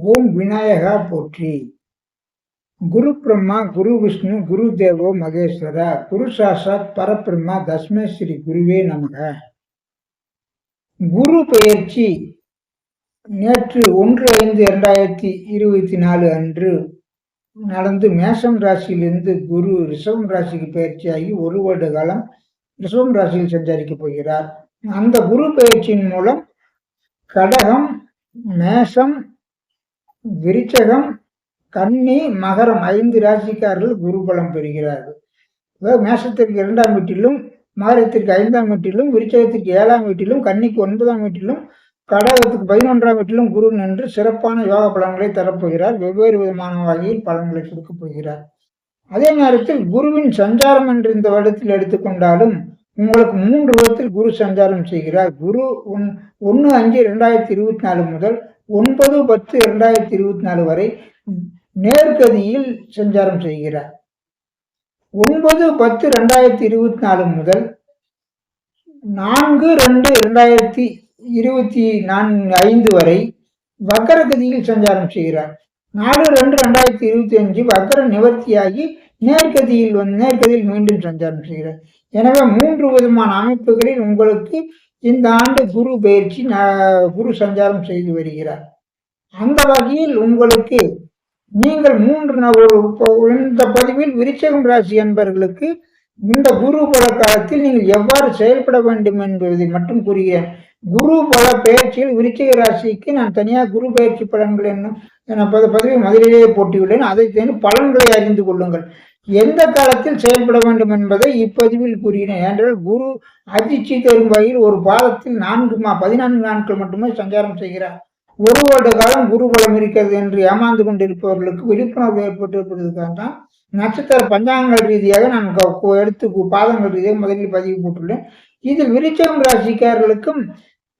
ஓம் விநாயகா போற்றி. குரு பிரம்மா குரு விஷ்ணு குரு தேவோ மகேஸ்வரா குரு சாசாத் பரபிரம்மா தஸ்மே ஸ்ரீ குருவே நமக. குரு பயிற்சி நேற்று ஒன்று ஐந்து இரண்டாயிரத்தி இருபத்தி நாலு அன்று நடந்து மேஷம் ராசியிலிருந்து குரு ரிஷவம் ராசிக்கு பயிற்சியாகி ஒரு வருட காலம் ரிஷவம் ராசியில் சஞ்சரிக்கப் போகிறார். அந்த குரு பயிற்சியின் மூலம் கடகம் மேஷம் விருச்சகம் கன்னி மகரம் ஐந்து ராசிக்காரர்கள் குரு பலம் பெறுகிறார்கள். அதாவது மேஷத்திற்கு இரண்டாம் வீட்டிலும் மகரத்திற்கு ஐந்தாம் வீட்டிலும் விருச்சகத்திற்கு ஏழாம் வீட்டிலும் கன்னிக்கு ஒன்பதாம் வீட்டிலும் கடகத்துக்கு பதினொன்றாம் வீட்டிலும் குரு நின்று சிறப்பான யோக பலன்களை தரப்போகிறார். வெவ்வேறு விதமான வகையில் பலன்களை கொடுக்கப் போகிறார். அதே நேரத்தில் குருவின் சஞ்சாரம் என்று இந்த வருடத்தில் எடுத்துக்கொண்டாலும் உங்களுக்கு மூன்று விதத்தில் குரு சஞ்சாரம் செய்கிறார். குரு ஒன் ஒன்று அஞ்சு ரெண்டாயிரத்தி இருபத்தி நாலு முதல் ஒன்பது பத்து இரண்டாயிரத்தி இருபத்தி நாலு வரை நேர்கதியில் சஞ்சாரம் செய்கிறார். ஒன்பது பத்து ரெண்டாயிரத்தி இருபத்தி நாலு முதல் நான்கு ரெண்டு இரண்டாயிரத்தி இருபத்தி நான்கு ஐந்து வரை வக்கரகதியில் சஞ்சாரம் செய்கிறார். நாலு ரெண்டு ரெண்டாயிரத்தி இருபத்தி அஞ்சு வக்கர நிவர்த்தியாகி நேர்கதியில் வந்து நேர்கதியில் மீண்டும் சஞ்சாரம் செய்கிறார். எனவே மூன்று விதமான அமைப்புகளில் உங்களுக்கு இந்த ஆண்டு குரு பயிற்சி குரு சஞ்சாரம் செய்து வருகிறார். அந்த வகையில் உங்களுக்கு நீங்கள் மூன்று ஒரு இந்த பதிவில் விருச்சகம் ராசி என்பவர்களுக்கு இந்த குரு பல காலத்தில் நீங்கள் எவ்வாறு செயல்பட வேண்டும் என்பதை மட்டும் கூறுகிறேன். குரு பல பயிற்சியில் விருச்சிக ராசிக்கு நான் தனியாக குரு பயிற்சி பலன்கள் என்ன பதவி மதுரையிலேயே போட்டியுள்ளேன். அதை பலன்களை அறிந்து கொள்ளுங்கள். எந்த காலத்தில் செயல்பட வேண்டும் என்பதை இப்பதிவில் கூறினேன். என்றால் குரு அதிர்ச்சி தரும் வகையில் ஒரு பாதத்தில் நான்கு மா பதினான்கு நாட்கள் மட்டுமே சஞ்சாரம் செய்கிறார். ஒரு வருட காலம் குரு பலம் இருக்கிறது என்று ஏமாந்து கொண்டிருப்பவர்களுக்கு விழிப்புணர்வு ஏற்பட்டிருப்பதற்காக தான் நட்சத்திர பஞ்சாங்கங்கள் ரீதியாக நான் எடுத்து பாதங்கள் ரீதியாக முதலில் பதிவு போட்டுள்ளேன். இதில் விருச்சம் ராசிக்காரர்களுக்கும்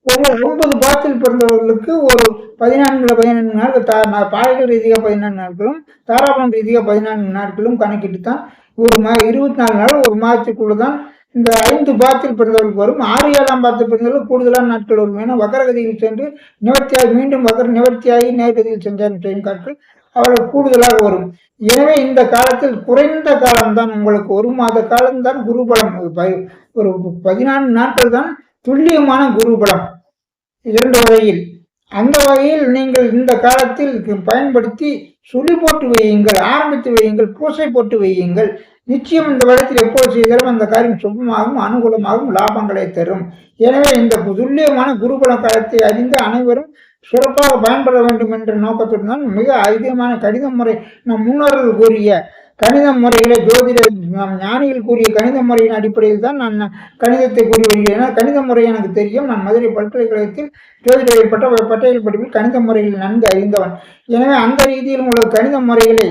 ஒவ்வொரு ஒன்பது பாத்தில் பிறந்தவர்களுக்கு ஒரு பதினான்குல பதினான்கு நாட்கள் பாடல்கள் ரீதியாக பதினான்கு நாட்களும் தாராபலம் ரீதியாக பதினான்கு நாட்களும் கணக்கிட்டு தான் ஒரு மா இருபத்தி நாலு நாள் ஒரு மாதத்துக்குள்ள தான் இந்த ஐந்து பாத்தில் பிறந்தவர்களுக்கு வரும். ஆறு ஏழாம் பாத்தில் பிறந்தவர்கள் கூடுதலான நாட்கள் வரும். ஏன்னா வக்கரகதியில் சென்று நிவர்த்தியாகி மீண்டும் வக்கர நிவர்த்தியாகி நேர்கதியில் சென்றார் டைம் காட்கள் அவ்வளவு கூடுதலாக வரும். எனவே இந்த காலத்தில் குறைந்த காலம்தான் உங்களுக்கு ஒரு மாத காலம்தான் குருபலம். ஒரு பதினான்கு நாட்கள் தான் துல்லியமான குருபலம். இரண்டு வகையில். அந்த வகையில் நீங்கள் இந்த காலத்தில் பயன்படுத்தி சுழி போட்டு வையுங்கள் ஆரம்பித்து வையுங்கள் பூசை போட்டு வையுங்கள். நிச்சயம் இந்த வருடத்தில் எப்போது செய்தாலும் அந்த காரியம் சுபமாகவும் அனுகூலமாகவும் லாபங்களை தரும். எனவே இந்த துல்லியமான குருபல காலத்தை அறிந்து அனைவரும் சிறப்பாக பயன்பட வேண்டும் என்ற நோக்கத்துடன் மிக அதிகமான கடித முறை நம் முன்னோர்கள் கூறிய கணித முறைகளை ஜோதிட ஞானிகள் கூறிய கணித முறையின் அடிப்படையில் தான் நான் கணிதத்தை கூறி வருகிறேன். கணித முறை எனக்கு தெரியும். நான் மதுரை பல்கலைக்கழகத்தில் ஜோதிட பட்ட பட்டியல் படிப்பில் கணித முறையில் நன்கு அறிந்தவன். எனவே அந்த ரீதியில் உள்ள கணித முறைகளை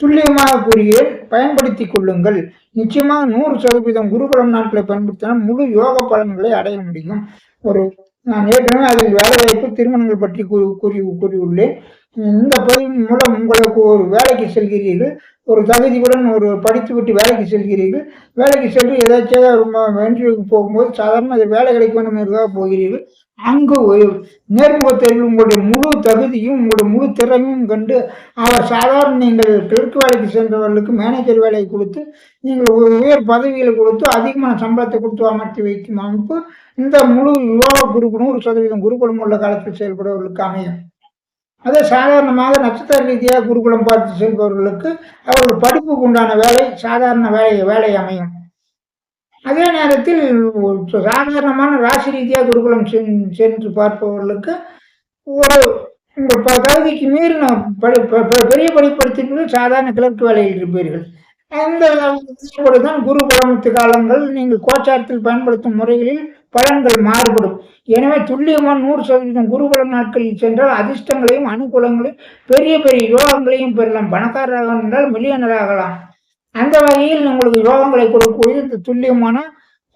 துல்லியமாக கூறுகிறேன். பயன்படுத்தி கொள்ளுங்கள். நிச்சயமாக நூறு சதவீதம் குருபலம் நாட்களை பயன்படுத்தினால் முழு யோக பலன்களை அடைய முடியும். ஒரு நான் ஏற்கனவே அதில் வேலைவாய்ப்பு திருமணங்கள் பற்றி கூறி கூறியுள்ளேன். இந்த பதிவின் மூலம் உங்களுக்கு ஒரு வேலைக்கு செல்கிறீர்கள். ஒரு தகுதியுடன் ஒரு படித்து விட்டு வேலைக்கு செல்கிறீர்கள். வேலைக்கு சென்று ஏதாச்சும் வென்று போகும்போது சாதாரண அது வேலை கிடைக்க வேண்டும் என்பதாக போகிறீர்கள். அங்கு நேர்முக தேர்வில் உங்களுடைய முழு தகுதியும் உங்களுடைய முழு திறமையும் கண்டு அவர் சாதாரண நீங்கள் கிழக்கு வேலைக்கு சென்றவர்களுக்கு மேனேஜர் வேலையை கொடுத்து நீங்கள் உயர் பதவிகளை கொடுத்து அதிகமான சம்பளத்தை கொடுத்து அமர்த்தி வைக்கும் அமைப்பு இந்த முழு யோகா குரூப் நூறு சதவீதம் குருகுலம் உள்ள காலத்தில் செயல்படுவர்களுக்கு அமையும். அதே சாதாரணமாக நட்சத்திர ரீதியாக குருகுலம் பார்த்து செல்பவர்களுக்கு அவர்கள் படிப்புக்கு உண்டான வேலை சாதாரண வேலை வேலை அமையும். அதே நேரத்தில் சாதாரணமான ராசி ரீதியாக குருகுலம் சென்று பார்ப்பவர்களுக்கு ஒரு உங்கள் தகுதிக்கு மீறின படி பெரிய படிப்படுத்திட்டு சாதாரண கிழக்கு வேலையில் இருப்பீர்கள். அந்த தான் குரு குலமத்து காலங்கள் நீங்கள் கோச்சாரத்தில் பயன்படுத்தும் முறைகளில் பலன்கள் மாறுபடும். எனவே துல்லியமான நூறு சதவீதம் குருகுல நாட்களில் சென்றால் அதிர்ஷ்டங்களையும் அனுகூலங்களையும் பெரிய பெரிய யோகங்களையும் பெறலாம். பணக்காரராக என்றால் மில்லியனராகலாம் அந்த வகையில் உங்களுக்கு யோகங்களை கொடுக்கக்கூடிய இந்த துல்லியமான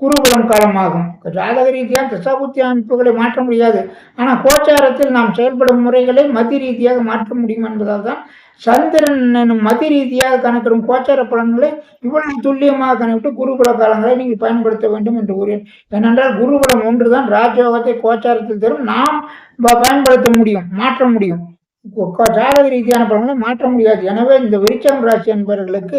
குருகுலம் காலமாகும். ஜாதக ரீதியாக தசாபுத்தி அமைப்புகளை மாற்ற முடியாது. ஆனால் கோச்சாரத்தில் நாம் செயல்படும் முறைகளை மதி ரீதியாக மாற்ற முடியும் என்பதால் தான் சந்திரன் எனும் மதி ரீதியாக கணக்கிடும் கோச்சார பலன்களை இவ்வளவு துல்லியமாக கணக்கிட்டு குருகுல காலங்களை நீங்கள் பயன்படுத்த வேண்டும் என்று கூறியேன் ஏனென்றால் குருகுலம் ஒன்று தான் ராஜயோகத்தை கோச்சாரத்தில் தரும். நாம் ப- பயன்படுத்த முடியும் மாற்ற முடியும். ஜாதக ரீதியான பலன்களை மாற்ற முடியாது. எனவே இந்த விருச்சம் ராசி என்பவர்களுக்கு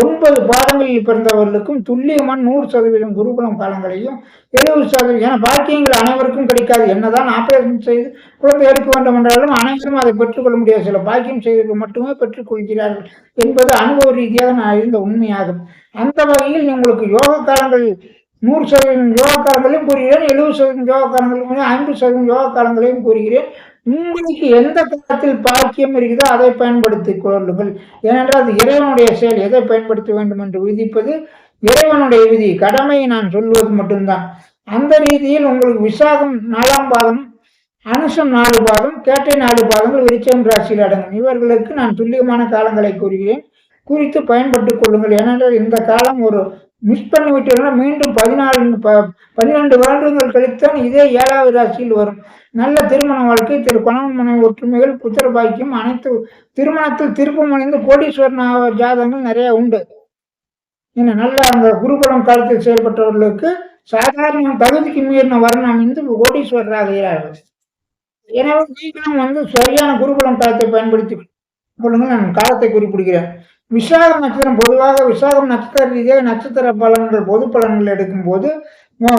ஒன்பது பாதங்களில் பிறந்தவர்களுக்கும் துல்லியமான நூறு சதவீதம் குருகுலம் பலன்களையும் எழுபது சதவீதம் ஏன்னா பாக்கியங்கள் அனைவருக்கும் கிடைக்காது. என்னதான் ஆபரேஷன் செய்து குழந்தை எடுக்க வேண்டும் என்றாலும் அனைவரும் அதை பெற்றுக்கொள்ள முடியாது. சில பாக்கியம் செய்தவர்கள் மட்டுமே பெற்றுக்கொள்கிறார்கள் என்பது அனுபவ ரீதியாக நான் அறிந்த உண்மையாகும். அந்த வகையில் உங்களுக்கு யோக காலங்கள் நூறு சதவீதம் யோகக்காரங்களையும் கூறுகிறேன் எழுபது சதவீதம் யோகக்காரங்களையும் ஐம்பது சதவீதம் யோகக்காரங்களையும் கூறுகிறேன். உங்களுக்கு எந்த காலத்தில் பாக்கியம் இருக்குதோ அதை பயன்படுத்திக் கொள்ளுங்கள். ஏனென்றால் அது இறைவனுடைய செயல். எதை பயன்படுத்த வேண்டும் என்று விதிப்பது இறைவனுடைய விதி. கடமையை நான் சொல்வது மட்டும்தான். அந்த ரீதியில் உங்களுக்கு விசாகம் நாலாம் பாதம் அனுஷம் நாலு பாதம் கேட்டை நாலு பாதங்கள் விருச்சம் ராசியில் அடங்கும். இவர்களுக்கு நான் துல்லியமான காலங்களை கூறுகிறேன். குறித்து பயன்பட்டுக் கொள்ளுங்கள். ஏனென்றால் இந்த காலம் ஒரு மிஸ் பண்ணி விட்டீங்கன்னா மீண்டும் பதினாலு ப பன்னிரெண்டு வருடங்கள் கழித்தான் இதே ஏழாவது ராசியில் வரும். நல்ல திருமண வாழ்க்கை திரு கணவன் மனைவி ஒற்றுமைகள் புத்திர பாக்கியம் அனைத்து திருமணத்தில் திருப்பம் அடைந்து கோடீஸ்வரன் ஜாதகங்கள் நிறைய உண்டு. ஏன்னா நல்ல அந்த குருகுலம் காலத்தில் செயல்பட்டவர்களுக்கு சாதாரண தகுதிக்கு மீறின வர்ணம் இருந்து கோடீஸ்வரர் ஆகிறார்கள் எனவே நீங்களும் வந்து சரியான குருகுலம் காலத்தை பயன்படுத்தி கொள்ளுங்கள். நான் காலத்தை குறிப்பிடுகிறேன். விசாக நட்சத்திரம் பொதுவாக விசாகம் நட்சத்திர ரீதியாக நட்சத்திர பலன்கள் பொது பலன்கள் எடுக்கும்போது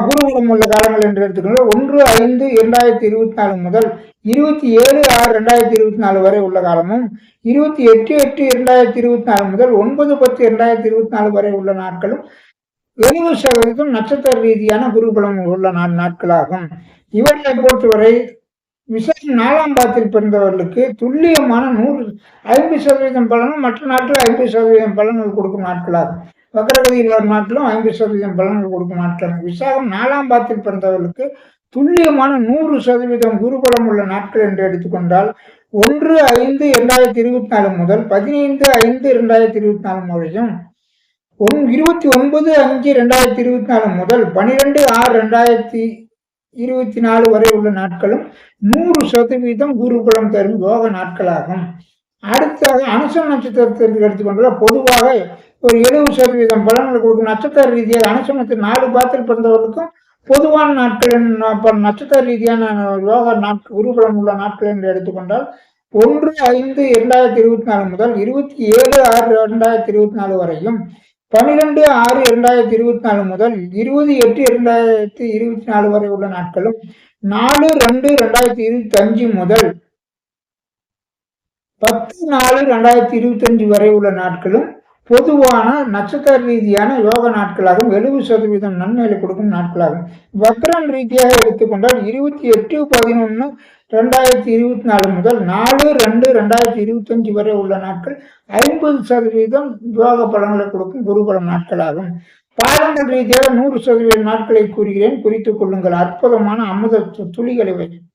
குருகுலம் உள்ள காலங்கள் என்று எடுத்துக்கொள்ள ஒன்று ஐந்து இரண்டாயிரத்தி இருபத்தி நாலு முதல் இருபத்தி ஏழு ஆறு ரெண்டாயிரத்தி இருபத்தி நாலு வரை உள்ள காலமும் இருபத்தி எட்டு எட்டு இரண்டாயிரத்தி இருபத்தி நாலு முதல் ஒன்பது பத்து இரண்டாயிரத்தி இருபத்தி நாலு வரை உள்ள நாட்களும் எழுபது சதவீதம் நட்சத்திர ரீதியான குருகுலம் உள்ள நா- நாட்களாகும். இவர்களை பொறுத்தவரை விசேஷம் நாலாம் பாத்தில் பிறந்தவர்களுக்கு துல்லியமான நூறு ஐம்பது சதவீதம் பலனும் மற்ற நாட்கள் ஐம்பது சதவீதம் பலன்கள் கொடுக்கும் நாட்களாகும். வக்கரகதியில் வரும் நாட்டிலும் ஐம்பது சதவீதம் பலன்கள் கொடுக்கும் நாட்களாகும். விசாகம் நாலாம் பாத்தில் பிறந்தவர்களுக்கு துல்லியமான நூறு சதவீதம் குருபலம் உள்ள நாட்கள் என்று எடுத்துக்கொண்டால் ஒன்று ஐந்து இரண்டாயிரத்தி இருபத்தி நாலு முதல் பதினைந்து ஐந்து இரண்டாயிரத்தி இருபத்தி நாலு வரையும் ஒன் இருபத்தி ஒன்பது அஞ்சு ரெண்டாயிரத்தி இருபத்தி நாலு முதல் பனிரெண்டு ஆறு ரெண்டாயிரத்தி இருபத்தி நாலு வரை உள்ள நாட்களும் நூறு சதவீதம் குருகுலம் தரும் யோக நாட்களாகும். அடுத்ததாக அனுசம் நட்சத்திரத்திற்கு எடுத்துக்கொண்டால் பொதுவாக ஒரு எழுபது சதவீதம் பலன்கள் கொடுக்கும் நட்சத்திர ரீதியாக அனுசம் நட்சத்திரம் நாலு பாத்தில் பிறந்தவர்களுக்கும் பொதுவான நாட்கள் நட்சத்திர ரீதியான யோக நாட்கள் குருகுலம் உள்ள நாட்கள் என்று எடுத்துக்கொண்டால் ஒன்று ஐந்து இரண்டாயிரத்தி இருபத்தி நாலு முதல் இருபத்தி ஏழு ஆறு இரண்டாயிரத்தி இருபத்தி நாலு வரையும் பன்னிரெண்டு ஆறு இரண்டாயிரத்தி இருபத்தி நாலு முதல் இருபது எட்டு இரண்டாயிரத்தி இருபத்தி நாலு வரை உள்ள நாட்களும் நாலு ரெண்டு ரெண்டாயிரத்தி இருபத்தி அஞ்சு முதல் பத்து நாலு ரெண்டாயிரத்தி இருபத்தி அஞ்சு வரை உள்ள நாட்களும் பொதுவான நட்சத்திர ரீதியான யோக நாட்களாகும். எழுபது சதவீதம் நன்மைகளை கொடுக்கும் நாட்களாகும். வக்ரன் ரீதியாக எடுத்துக்கொண்டால் இருபத்தி எட்டு பதினொன்று ரெண்டாயிரத்தி இருபத்தி நாலு முதல் நாலு ரெண்டு ரெண்டாயிரத்தி இருபத்தி அஞ்சு வரை உள்ள நாட்கள் ஐம்பது சதவீதம் யோக பலன்களை கொடுக்கும் குருபலம் நாட்களாகும். பாடங்கள் ரீதியாக நூறு சதவீத நாட்களை கூறுகிறேன். குறித்துக் கொள்ளுங்கள். அற்புதமான அமுத துளிகளை வைக்கும்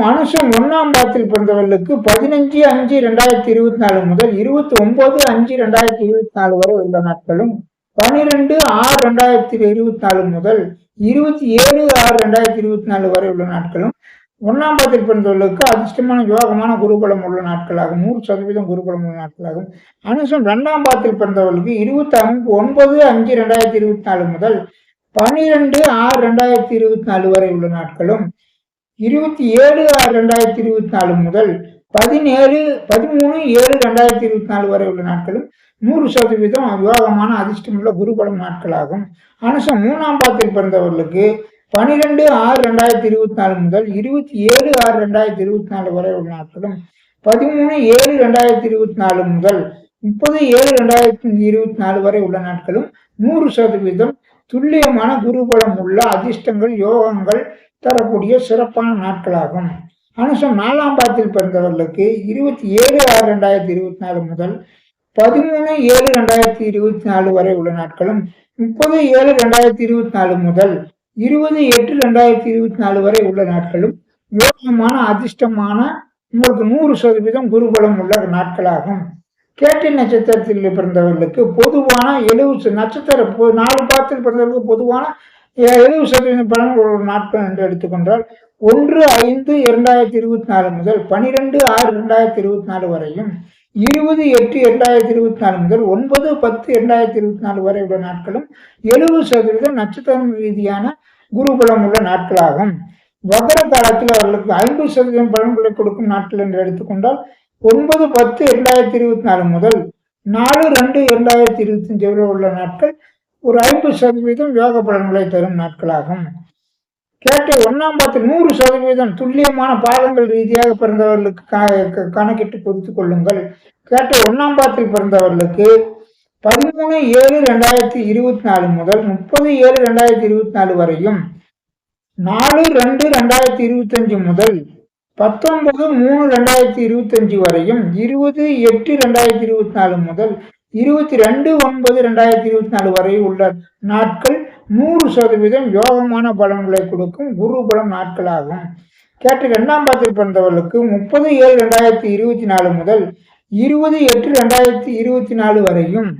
மனுஷன் ஒன்னாம் பாத்தில் பிறந்தவர்களுக்கு பதினஞ்சு அஞ்சு ரெண்டாயிரத்தி இருபத்தி நாலு முதல் இருபத்தி ஒன்பது அஞ்சு ரெண்டாயிரத்தி இருபத்தி நாலு வரை உள்ள நாட்களும் பனிரெண்டு ஆறு ரெண்டாயிரத்தி இருபத்தி நாலு முதல் இருபத்தி ஏழு ஆறு ரெண்டாயிரத்தி இருபத்தி நாலு வரை உள்ள நாட்களும் ஒன்னாம் பாதத்தில் பிறந்தவர்களுக்கு அதிர்ஷ்டமான யோகமான குருபலம் உள்ள நாட்களாகும். நூறு சதவீதம் குருபலம் உள்ள நாட்களாகும். அனுசம் ரெண்டாம் பாதத்தில் பிறந்தவர்களுக்கு இருபத்தி ஒன்பது அஞ்சு ரெண்டாயிரத்தி இருபத்தி நாலு முதல் பனிரெண்டு ஆறு ரெண்டாயிரத்தி இருபத்தி நாலு வரை உள்ள நாட்களும் இருபத்தி ஏழு ஆறு ரெண்டாயிரத்தி இருபத்தி நாலு முதல் பதினேழு பதிமூணு ஏழு ரெண்டாயிரத்தி இருபத்தி நாலு வரை உள்ள நாட்களும் நூறு சதவீதம் யோகமான அதிர்ஷ்டமுள்ள குருபலம் நாட்களாகும். அனுசம் மூணாம் பாத்தில் பிறந்தவர்களுக்கு பனிரெண்டு ஆறு ரெண்டாயிரத்தி இருபத்தி நாலு முதல் இருபத்தி ஏழு ஆறு ரெண்டாயிரத்தி இருபத்தி நாலு வரை உள்ள நாட்களும் பதிமூணு ஏழு ரெண்டாயிரத்தி இருபத்தி நாலு முதல் முப்பது ஏழு ரெண்டாயிரத்தி இருபத்தி நாலு வரை உள்ள நாட்களும் நூறு சதவீதம் துல்லியமான குருபலம் உள்ள அதிர்ஷ்டங்கள் யோகங்கள் தரக்கூடிய சிறப்பான நாட்களாகும். அனுசம் நாலாம் பாதத்தில் பிறந்தவர்களுக்கு இருபத்தி ஏழு ஆறு ரெண்டாயிரத்தி இருபத்தி நாலு முதல் பதிமூணு ஏழு ரெண்டாயிரத்தி இருபத்தி நாலு வரை உள்ள நாட்களும் முப்பது ஏழு ரெண்டாயிரத்தி இருபத்தி நாலு முதல் இருபது எட்டு ரெண்டாயிரத்தி இருபத்தி நாலு வரை உள்ள நாட்களும் யோகமான அதிர்ஷ்டமான உங்களுக்கு நூறு சதவீதம் குருபலம் உள்ள நாட்களாகும். கேட்டி நட்சத்திரத்தில் பிறந்தவர்களுக்கு பொதுவான எழுவு நட்சத்திர நாலு பாதத்தில் பிறந்தவர்களுக்கு பொதுவான எழுபது சதவீதம் பலன் ஒரு நாட்கள் என்று எடுத்துக்கொண்டால் ஒன்று ஐந்து இரண்டாயிரத்தி இருபத்தி நாலு முதல் பனிரெண்டு ஆறு இரண்டாயிரத்தி இருபத்தி நாலு வரையும் இருபது எட்டு இரண்டாயிரத்தி இருபத்தி நாலு முதல் ஒன்பது பத்து இரண்டாயிரத்தி இருபத்தி நாலு வரை உள்ள நாட்களும் எழுபது சதவீதம் நட்சத்திரம் ரீதியான குருபலம் உள்ள நாட்களாகும். வகர காலத்தில் அவர்களுக்கு ஐம்பது சதவீதம் பலன்களை கொடுக்கும் நாட்கள் என்று எடுத்துக்கொண்டால் ஒன்பது பத்து இரண்டாயிரத்தி இருபத்தி நாலு முதல் நாலு ரெண்டு இரண்டாயிரத்தி இருபத்தி அஞ்சு வரை உள்ள நாட்கள் ஒரு ஐம்பது சதவீதம் யோக பலன்களை தரும் நாட்களாகும். கேட்ட ஒன்றாம் பத்து நூறு சதவீதம் துல்லியமான பாதங்கள் ரீதியாக பிறந்தவர்களுக்கு க- க- கணக்கிட்டு குறித்து கொள்ளுங்கள். கேட்ட ஒன்றாம் பாத்தில் பிறந்தவர்களுக்கு பதிமூணு ஏழு ரெண்டாயிரத்தி இருபத்தி நாலு முதல் முப்பது ஏழு ரெண்டாயிரத்தி இருபத்தி நாலு வரையும் நாலு ரெண்டு ரெண்டாயிரத்தி இருபத்தஞ்சு முதல் பத்தொன்பது மூணு ரெண்டாயிரத்தி இருபத்தஞ்சு வரையும் இருபது எட்டு ரெண்டாயிரத்தி இருபத்தி நாலு முதல் இருபத்தி ரெண்டு ஒன்பது ரெண்டாயிரத்தி இருபத்தி நாலு வரை உள்ள நாட்கள் நூறு சதவீதம் யோகமான பலன்களை கொடுக்கும் குரு பலம் நாட்களாகும். கேட்ட இரண்டாம் பாத்தில் பிறந்தவர்களுக்கு முப்பது ஏழு ரெண்டாயிரத்தி இருபத்தி நாலு முதல் இருபது எட்டு ரெண்டாயிரத்தி இருபத்தி நாலு வரையும்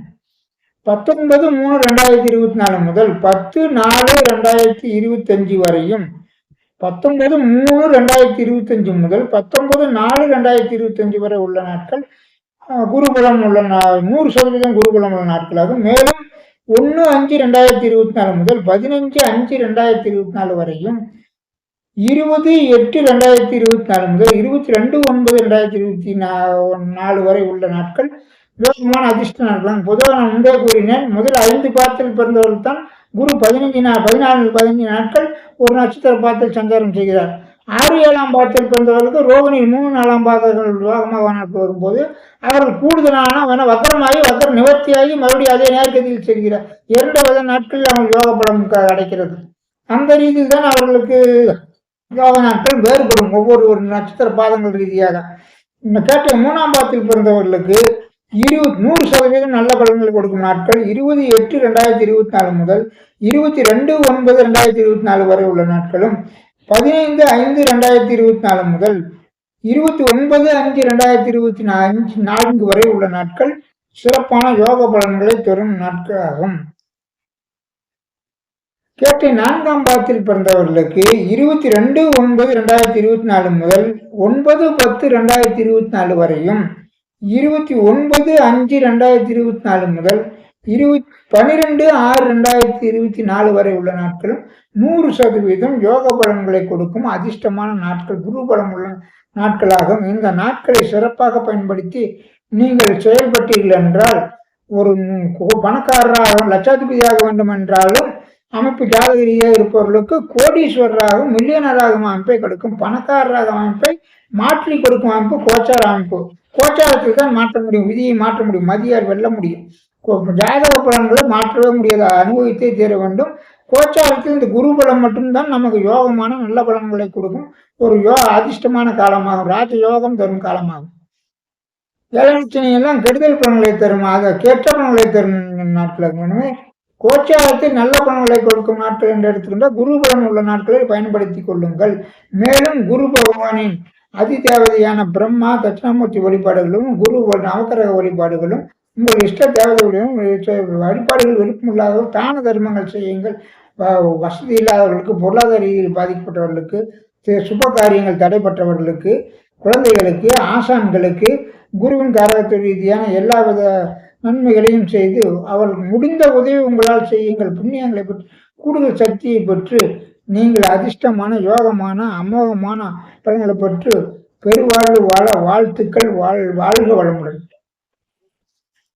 பத்தொன்பது மூணு ரெண்டாயிரத்தி இருபத்தி நாலு முதல் பத்து நாலு ரெண்டாயிரத்தி இருபத்தஞ்சு வரையும் பத்தொன்பது மூணு ரெண்டாயிரத்தி இருபத்தஞ்சு முதல் பத்தொன்பது நாலு ரெண்டாயிரத்தி இருபத்தஞ்சு வரை உள்ள நாட்கள் குருபலம் உள்ள நா- நூறு சதவீதம் குருபலம் உள்ள நாட்களாகும். மேலும் ஒன்று அஞ்சு ரெண்டாயிரத்தி இருபத்தி நாலு முதல் பதினஞ்சு அஞ்சு ரெண்டாயிரத்தி இருபத்தி நாலு வரையும் இருபது எட்டு ரெண்டாயிரத்தி இருபத்தி நாலு முதல் இருபத்தி ரெண்டு ஒன்பது ரெண்டாயிரத்தி இருபத்தி நாலு வரை உள்ள நாட்கள் வேகமான அதிர்ஷ்ட நாட்கள் பொதுவாக நான் முன்பே கூறினேன் முதல் ஐந்து பாதத்தில் பிறந்தவர்கள் தான் குரு பதினஞ்சு நா பதினாலு பதினஞ்சு நாட்கள் ஒரு நட்சத்திர பாதத்தில் சஞ்சாரம் செய்கிறார். ஆறு ஏழாம் பாத்தில் பிறந்தவர்களுக்கு ரோகிணி மூணு நாலாம் பாதங்கள் யோகமாக நாட்கள் வரும்போது அவர்கள் கூடுதலான வேணா வக்கரமாகி வக்கர நிவர்த்தியாகி மறுபடியும் அதே நேர்கதியில் செல்கிறார். இரண்டு வித நாட்களில் அவங்க யோக பலம் அடைக்கிறது. கிடைக்கிறது அந்த ரீதியில் தான் அவர்களுக்கு யோக நாட்கள் வேறுபடும். ஒவ்வொரு ஒரு நட்சத்திர பாதங்கள் ரீதியாக. இந்த கேட்ட மூணாம் பாத்தில் பிறந்தவர்களுக்கு இருபது நூறு சதவீதம் நல்ல பலன்கள் கொடுக்கும் நாட்கள் இருபது எட்டு ரெண்டாயிரத்தி இருபத்தி நாலு முதல் இருபத்தி ரெண்டு ஒன்பது ரெண்டாயிரத்தி இருபத்தி நாலு வரை உள்ள நாட்களும் பதினைந்து ஐந்து ரெண்டாயிரத்தி இருபத்தி நாலு முதல் இருபத்தி ஒன்பது அஞ்சு ரெண்டாயிரத்தி இருபத்தி நாலு அஞ்சு நான்கு வரை உள்ள நாட்கள் சிறப்பான யோக பலன்களை தரும் நாட்களாகும். கேட்டை நான்காம் பாகத்தில் பிறந்தவர்களுக்கு இருபத்தி ரெண்டு ஒன்பது ரெண்டாயிரத்தி இருபத்தி நாலு முதல் ஒன்பது பத்து ரெண்டாயிரத்தி இருபத்தி நாலு வரையும் இருபத்தி ஒன்பது அஞ்சு ரெண்டாயிரத்தி இருபத்தி நாலு முதல் இருபத் பன்னிரெண்டு ஆறு ரெண்டாயிரத்தி இருபத்தி நாலு வரை உள்ள நாட்களும் நூறு சதவீதம் யோக பலன்களை கொடுக்கும் அதிர்ஷ்டமான நாட்கள் குரு பலம் உள்ள நாட்களாகும். இந்த நாட்களை சிறப்பாக பயன்படுத்தி நீங்கள் செயல்பட்டீர்கள் என்றால் ஒரு பணக்காரராக லட்சாதிபதியாக வேண்டும் என்றாலும் அமைப்பு ஜாதகரியாக இருப்பவர்களுக்கு கோடீஸ்வரராகவும் மில்லியனராகும் அமைப்பை கொடுக்கும் பணக்காரராக அமைப்பை மாற்றி கொடுக்கும் அமைப்பு கோச்சார அமைப்பு. கோச்சாரத்தில் தான் மாற்ற முடியும் விதியை மாற்ற முடியும் மதியார் வெல்ல முடியும். ஜாதக பலன்களை மாற்றவே முடியாது அனுபவித்தே தீர வேண்டும். கோச்சாரத்தில் இந்த குரு பலம் மட்டும்தான் நமக்கு யோகமான நல்ல பலன்களை கொடுக்கும். ஒரு யோ அதிர்ஷ்டமான காலமாகும் ராஜ யோகம் தரும் காலமாகும். ஏழனச்சனை எல்லாம் கெடுதல் பலன்களை தரும் அதை கெட்ட பலன்களை தரும் நாட்கள் எனவே கோச்சாரத்தில் நல்ல பலன்களை கொடுக்கும் நாட்கள் என்று எடுத்துக்கொண்டால் குரு பலன் உள்ள நாட்களை பயன்படுத்திக் கொள்ளுங்கள். மேலும் குரு பகவானின் அதிதேவதையான பிரம்மா தட்சிணாமூர்த்தி வழிபாடுகளும் குரு வ- நவக்கிரக வழிபாடுகளும் உங்கள் இஷ்ட தேவதைகளையும் வழிபாடுகள் விருப்பமில்லாத தான தர்மங்கள் செய்யுங்கள். வ- வசதி இல்லாதவர்களுக்கு பொருளாதார ரீதியில் பாதிக்கப்பட்டவர்களுக்கு சுப காரியங்கள் தடைப்பட்டவர்களுக்கு குழந்தைகளுக்கு ஆசான்களுக்கு குருவின் காரகத்து ரீதியான எல்லாவித நன்மைகளையும் செய்து அவள் முடிந்த உதவி உங்களால் செய்யுங்கள். புண்ணியங்களை பெற்று கூடுதல் சக்தியை பெற்று நீங்கள் அதிர்ஷ்டமான யோகமான அமோகமான பலன்களை பெற்று பெருவாழ்வு வாழ வாழ்த்துக்கள் வாழ் வாழ்க வளமுடன்.